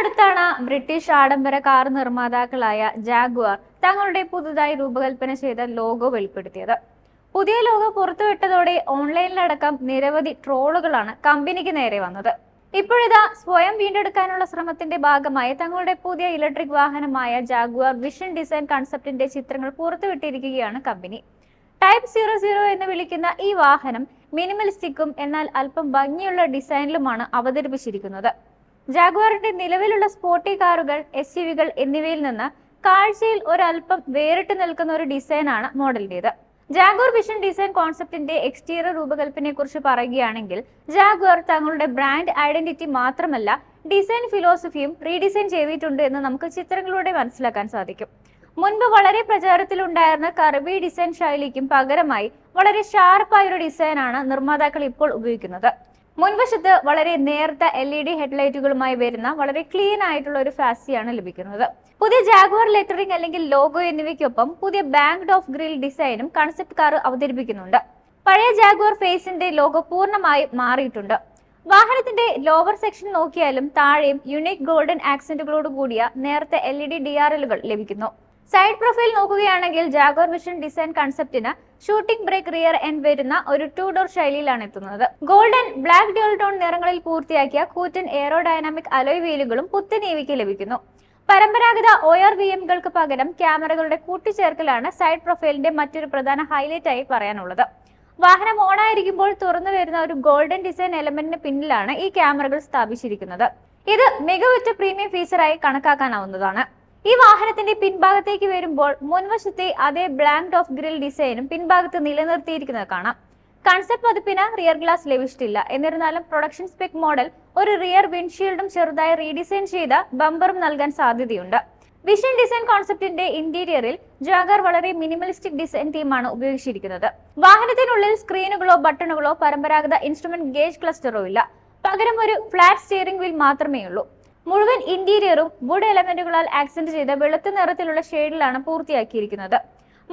അടുത്താണ് ബ്രിട്ടീഷ് ആഡംബര car നിർമ്മാതാക്കളായ Jaguar തങ്ങളുടെ പുതുതായി രൂപകൽപ്പന ചെയ്ത ലോഗോ വെളിപ്പെടുത്തിയത്. പുതിയ ലോഗോ പുറത്തുവിട്ടതോടെ ഓൺലൈനിലടക്കം നിരവധി ട്രോളുകളാണ് കമ്പനിക്ക് നേരെ വന്നത്. ഇപ്പോഴിതാ സ്വയം വീണ്ടെടുക്കാനുള്ള ശ്രമത്തിന്റെ ഭാഗമായി തങ്ങളുടെ പുതിയ ഇലക്ട്രിക് വാഹനമായ ജാഗ്വാർ വിഷൻ ഡിസൈൻ കൺസെപ്റ്റിന്റെ ചിത്രങ്ങൾ പുറത്തുവിട്ടിരിക്കുകയാണ് കമ്പനി. ടൈപ്പ് സീറോ സീറോ എന്ന് വിളിക്കുന്ന ഈ വാഹനം മിനിമലിസ്റ്റിക്കും എന്നാൽ അല്പം ഭംഗിയുള്ള ഡിസൈനിലുമാണ് അവതരിപ്പിച്ചിരിക്കുന്നത്. ജാഗ്വാറിന്റെ നിലവിലുള്ള സ്പോർട്ടി കാറുകൾ എസ് യു വികൾ എന്നിവയിൽ നിന്ന് കാഴ്ചയിൽ ഒരല്പം വേറിട്ട് നിൽക്കുന്ന ഒരു ഡിസൈനാണ് മോഡലിന്റേത്. ജാഗ്വർ വിഷൻ ഡിസൈൻ കോൺസെപ്റ്റിന്റെ എക്സ്റ്റീരിയർ രൂപകൽപ്പനയെ കുറിച്ച് പറയുകയാണെങ്കിൽ ജാഗ്വർ തങ്ങളുടെ ബ്രാൻഡ് ഐഡന്റിറ്റി മാത്രമല്ല ഡിസൈൻ ഫിലോസഫിയും റീഡിസൈൻ ചെയ്തിട്ടുണ്ട് എന്ന് നമുക്ക് ചിത്രങ്ങളിലൂടെ മനസ്സിലാക്കാൻ സാധിക്കും. മുൻപ് വളരെ പ്രചാരത്തിലുണ്ടായിരുന്ന കർബി ഡിസൈൻ ശൈലിക്കും പകരമായി വളരെ ഷാർപ്പായ ഒരു ഡിസൈനാണ് നിർമ്മാതാക്കൾ ഇപ്പോൾ ഉപയോഗിക്കുന്നത്. മുൻവശത്ത് വളരെ നേർത്ത എൽ ഇ ഡി ഹെഡ്ലൈറ്റുകളുമായി വരുന്ന വളരെ ക്ലീൻ ആയിട്ടുള്ള ഒരു ഫാസിയാണ് ലഭിക്കുന്നത്. പുതിയ ജാഗ്വാർ ലെറ്ററിംഗ് അല്ലെങ്കിൽ ലോഗോ എന്നിവയ്ക്കൊപ്പം പുതിയ ബാങ്ക്ഡ് ഓഫ് ഗ്രിൽ ഡിസൈനും കൺസെപ്റ്റ് കാർ അവതരിപ്പിക്കുന്നുണ്ട്. പഴയ ജാഗ്വാർ ഫേസിന്റെ ലോഗോ പൂർണമായി മാറിയിട്ടുണ്ട്. വാഹനത്തിന്റെ ലോവർ സെക്ഷൻ നോക്കിയാലും താഴെയും യുണീക് ഗോൾഡൻ ആക്സെന്റുകളോട് കൂടിയ നേരത്തെ L E D D R എല്ലുകൾ ലഭിക്കുന്നു. സൈഡ് പ്രൊഫൈൽ നോക്കുകയാണെങ്കിൽ ജാഗോർ വിഷൻ ഡിസൈൻ കൺസെപ്റ്റിന് ഷൂട്ടിംഗ് ബ്രേക്ക് റിയർ എൻഡ് വരുന്ന ഒരു ടു ഡോർ ശൈലിയിലാണ് എത്തുന്നത്. ഗോൾഡൻ ബ്ലാക്ക് ഡ്യൂൾ ടോൺ നിറങ്ങളിൽ പൂർത്തിയാക്കിയ കൂറ്റൻ എയറോ ഡൈനാമിക് അലോയ് വീലുകളും പുത്തൻ ലഭിക്കുന്നു. പരമ്പരാഗത ഒ ആർ വി എമ്മുകൾക്ക് പകരം ക്യാമറകളുടെ കൂട്ടിച്ചേർക്കലാണ് സൈഡ് പ്രൊഫൈലിന്റെ മറ്റൊരു പ്രധാന ഹൈലൈറ്റ് ആയി പറയാനുള്ളത്. വാഹനം ഓണായിരിക്കുമ്പോൾ തുറന്നു വരുന്ന ഒരു ഗോൾഡൻ ഡിസൈൻ എലമെന്റിന് പിന്നിലാണ് ഈ ക്യാമറകൾ സ്ഥാപിച്ചിരിക്കുന്നത്. ഇത് മികവുറ്റ പ്രീമിയം ഫീച്ചറായി കണക്കാക്കാനാവുന്നതാണ്. ഈ വാഹനത്തിന്റെ പിൻഭാഗത്തേക്ക് വരുമ്പോൾ മുൻവശത്തെ അതേ ബ്ലാങ്ക് ഓഫ് ഗ്രിൽ ഡിസൈനും പിൻഭാഗത്ത് നിലനിർത്തിയിരിക്കുന്നത് കാണാം. കൺസെപ്റ്റ് പതിപ്പിന് റിയർ ഗ്ലാസ് ലഭിച്ചിട്ടില്ല. എന്നിരുന്നാലും പ്രൊഡക്ഷൻ സ്പെക് മോഡൽ ഒരു റിയർ വിൻഷീൽഡും ചെറുതായി റീഡിസൈൻ ചെയ്ത ബമ്പറും നൽകാൻ സാധ്യതയുണ്ട്. വിഷൻ ഡിസൈൻ കോൺസെപ്റ്റിന്റെ ഇന്റീരിയറിൽ ജാഗർ വളരെ മിനിമലിസ്റ്റിക് ഡിസൈൻ തീമാണ് ഉപയോഗിച്ചിരിക്കുന്നത്. വാഹനത്തിനുള്ളിൽ സ്ക്രീനുകളോ ബട്ടണുകളോ പരമ്പരാഗത ഇൻസ്ട്രുമെന്റ് ഗേജ് ക്ലസ്റ്ററോ ഇല്ല. പകരം ഒരു ഫ്ലാറ്റ് സ്റ്റിയറിംഗ് വീൽ മാത്രമേ ഉള്ളൂ മുഴുവൻ ഇന്റീരിയറും വുഡ് എലമെന്റുകളാൽ ആക്സെന്റ് ചെയ്ത വെളുത്ത നിറത്തിലുള്ള ഷെയ്ഡിലാണ് പൂർത്തിയാക്കിയിരിക്കുന്നത്.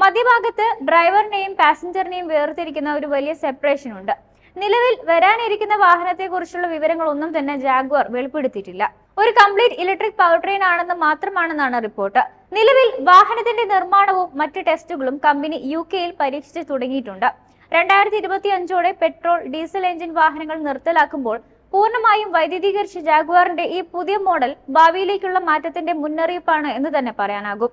മധ്യഭാഗത്ത് ഡ്രൈവറിനെയും പാസഞ്ചറിനെയും വേർതിരിക്കുന്ന ഒരു വലിയ സെപ്പറേഷൻ ഉണ്ട്. നിലവിൽ വരാനിരിക്കുന്ന വാഹനത്തെക്കുറിച്ചുള്ള വിവരങ്ങളൊന്നും തന്നെ ജാഗ്വർ വെളിപ്പെടുത്തിയിട്ടില്ല. ഒരു കംപ്ലീറ്റ് ഇലക്ട്രിക് പവർ ട്രെയിൻ ആണെന്ന് മാത്രമാണെന്നാണ് റിപ്പോർട്ട്. നിലവിൽ വാഹനത്തിന്റെ നിർമ്മാണവും മറ്റ് ടെസ്റ്റുകളും കമ്പനി യു കെയിൽ പരീക്ഷിച്ച് തുടങ്ങിയിട്ടുണ്ട്. രണ്ടായിരത്തി ഇരുപത്തി അഞ്ചോടെ പെട്രോൾ ഡീസൽ എഞ്ചിൻ വാഹനങ്ങൾ നിർത്തലാക്കുമ്പോൾ പൂർണമായും വൈദ്യുതീകരിച്ച ജാഗ്വാറിന്റെ ഈ പുതിയ മോഡൽ ഭാവിയിലേക്കുള്ള മാറ്റത്തിന്റെ മുന്നറിയിപ്പാണ് എന്ന് തന്നെ പറയാനാകും.